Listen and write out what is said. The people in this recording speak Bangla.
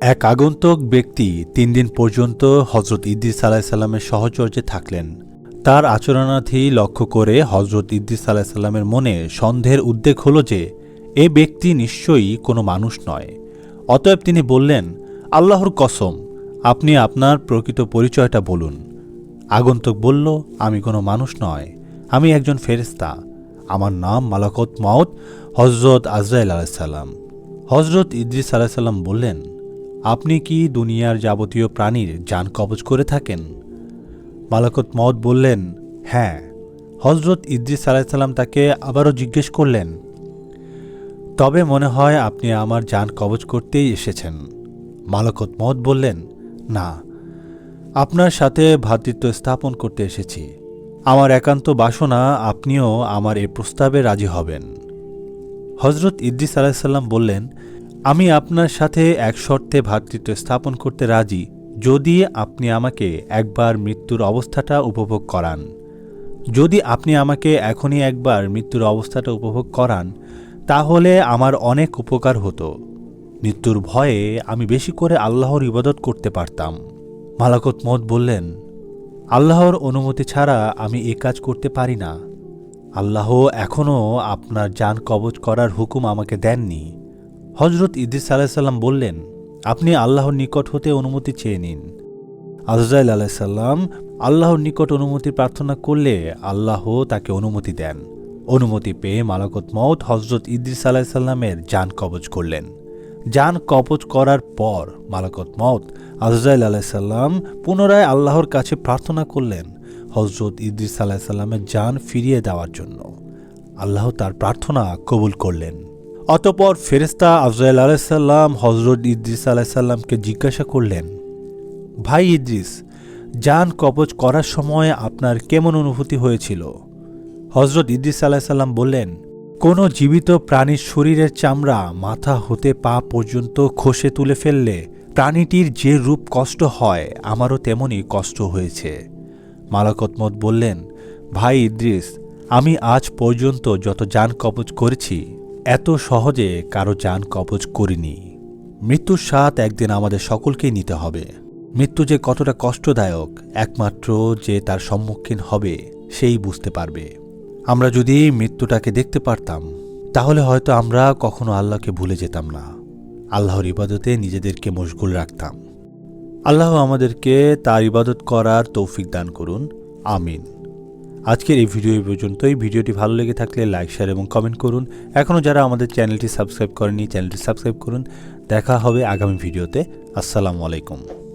এক আগন্তুক ব্যক্তি তিন দিন পর্যন্ত হজরত ইদ্রিস আলাহিসাল্লামের সহচর্যে থাকলেন। তার আচরণার্থী লক্ষ্য করে হজরত ইদ্রিস আলাহিসাল্লামের মনে সন্দেহের উদ্বেগ হল যে, এ ব্যক্তি নিশ্চয়ই কোনো মানুষ নয়। অতএব তিনি বললেন, আল্লাহর কসম, আপনি আপনার প্রকৃত পরিচয়টা বলুন। আগন্তক বলল, আমি কোনো মানুষ নয়, আমি একজন ফেরেস্তা আমার নাম মালাকত মাউত হজরত আজরাইল আলাইসাল্লাম হজরত ইদ্রিস আলাইসাল্লাম বললেন আপনি কি দুনিয়ার যাবতীয় প্রাণীর যান কবজ করে থাকেন? মালাকত মত বললেন হ্যাঁ। হজরত ইদ্রিস আলাইসাল্লাম তাকে আবারও জিজ্ঞেস করলেন, তবে মনে হয় আপনি আমার যান কবজ করতেই এসেছেন? মালাকত মত বললেন, না। আপনার সাথে ভ্রাতৃত্ব স্থাপন করতে এসেছি। আমার একান্ত বাসনা আপনিও আমার এই প্রস্তাবে রাজি হবেন। হজরত ইদ্রিস আলাহিসাল্লাম বললেন আমি আপনার সাথে এক শর্তে ভ্রাতৃত্ব স্থাপন করতে রাজি, যদি আপনি আমাকে একবার মৃত্যুর অবস্থাটা উপভোগ করান। যদি আপনি আমাকে এখনই একবার মৃত্যুর অবস্থাটা উপভোগ করান, তাহলে আমার অনেক উপকার হতো। মৃত্যুর ভয়ে আমি বেশি করে আল্লাহর ইবাদত করতে পারতাম। মালাকত মত বললেন, আল্লাহর অনুমতি ছাড়া আমি এ কাজ করতে পারি না। আল্লাহ এখনও আপনার যান কবজ করার হুকুম আমাকে দেননি। হজরত ইদ্রিস আলাহিসাল্লাম বললেন, আপনি আল্লাহর নিকট হতে অনুমতি চেয়ে নিন। আজরাইল আলাইসাল্লাম আল্লাহর নিকট অনুমতি প্রার্থনা করলে আল্লাহ তাকে অনুমতি দেন। অনুমতি পেয়ে মালাকত মৌত হজরত ইদ্রিস আলাইসাল্লামের যান কবজ করলেন। যান কবজ করার পর মালাকত মত আজরাইল আলাইসাল্লাম পুনরায় আল্লাহর কাছে প্রার্থনা করলেন হজরত ইদ্রিস আলাইসাল্লামের যান ফিরিয়ে দেওয়ার জন্য। আল্লাহ তার প্রার্থনা কবুল করলেন। অতপর ফেরেস্তা আজরাইল আলাইসাল্লাম হজরত ইদ্রিস আলাইসাল্লামকে জিজ্ঞাসা করলেন, ভাই ইদ্রিস, যান কবজ করার সময় আপনার কেমন অনুভূতি হয়েছিল? হজরত ইদ্রিস আলাহিসাল্লাম বললেন, কোনো জীবিত প্রাণীর শরীরের চামড়া মাথা হতে পা পর্যন্ত খসে তুলে ফেললে প্রাণীটির যে রূপ কষ্ট হয়, আমারও তেমনই কষ্ট হয়েছে। মালাকতমত বললেন, ভাই ইদ্রিস, আমি আজ পর্যন্ত যত যান কবজ করেছি এত সহজে কারও যান কবজ করিনি। মৃত্যুর স্বাদ একদিন আমাদের সকলকেই নিতে হবে। মৃত্যু যে কতটা কষ্টদায়ক, একমাত্র যে তার সম্মুখীন হবে, সেই বুঝতে পারবে। আমরা যদি মৃত্যুটাকে দেখতে পারতাম, তাহলে হয়তো আমরা কখনো আল্লাহকে ভুলে যেতাম না। আল্লাহর ইবাদতে নিজেদেরকে মশগুল রাখতাম। আল্লাহ আমাদেরকে তার ইবাদত করার তৌফিক দান করুন। আমিন। আজকের এই ভিডিও এই পর্যন্তই। ভিডিওটি ভালো লেগে থাকলে লাইক শেয়ার এবং কমেন্ট করুন। এখনও যারা আমাদের চ্যানেলটি সাবস্ক্রাইব করেনি চ্যানেলটি সাবস্ক্রাইব করুন। দেখা হবে আগামী ভিডিওতে। আসসালামু আলাইকুম।